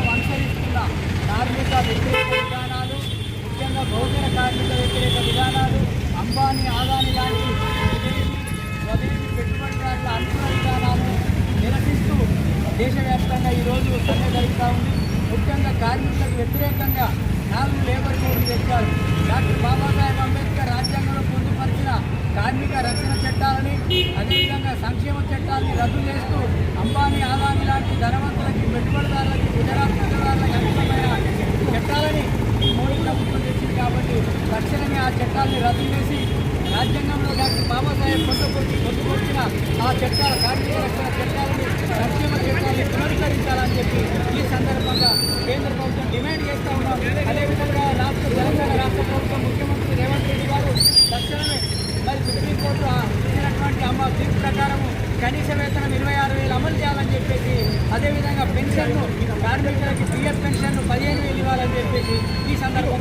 ప్రభుత్వం అనుసరిస్తున్న కార్మిక వ్యతిరేక విధానాలు ముఖ్యంగా బహుజన కార్మిక వ్యతిరేక విధానాలు అంబానీ ఆదాని లాంటి పెట్టుబడిదారుల అనుకూల విధానాలు నిరసిస్తూ దేశవ్యాప్తంగా ఈరోజు సమ్మె జరుగుతూ ఉంది. ముఖ్యంగా కార్మికులకు వ్యతిరేకంగా నాలుగు లేబర్ కోడ్లు తెచ్చారు డాక్టర్ బాబాసాహెబ్ అంబేద్కర్ రాజ్యాంగంలో పొందుపరిచిన కార్మిక రక్షణ చట్టాలని అదేవిధంగా సంక్షేమ చట్టాలని రద్దు చేస్తూ అంబానీ ఆదాని లాంటి ధనవంతులకి చట్టాలని రద్దు చేసి రాజ్యాంగంలో డాక్టర్ బాబాసాహెబ్ పొందుపరిచి పొందుకొచ్చిన ఆ చట్టాల కార్మిక రక్షణ చట్టాలను సంక్షేమ చట్టాలని పునరుద్ధరించాలని చెప్పి ఈ సందర్భంగా కేంద్ర ప్రభుత్వం డిమాండ్ చేస్తూ ఉన్నాం. అదేవిధంగా రాష్ట్ర తెలంగాణ రాష్ట్ర ప్రభుత్వం ముఖ్యమంత్రి రేవంత్ రెడ్డి గారు తక్షణమే మరి సుప్రీంకోర్టు ఆ ఇచ్చినటువంటి అమ్మ తీర్పు ప్రకారము కనీస వేతనం ఇరవై ఆరు వేలు అమలు చేయాలని చెప్పేసి అదేవిధంగా పెన్షన్ను కార్మికులకి పిఎఫ్ పెన్షన్ను పదిహేను వేలు ఇవ్వాలని చెప్పేసి ఈ సందర్భంగా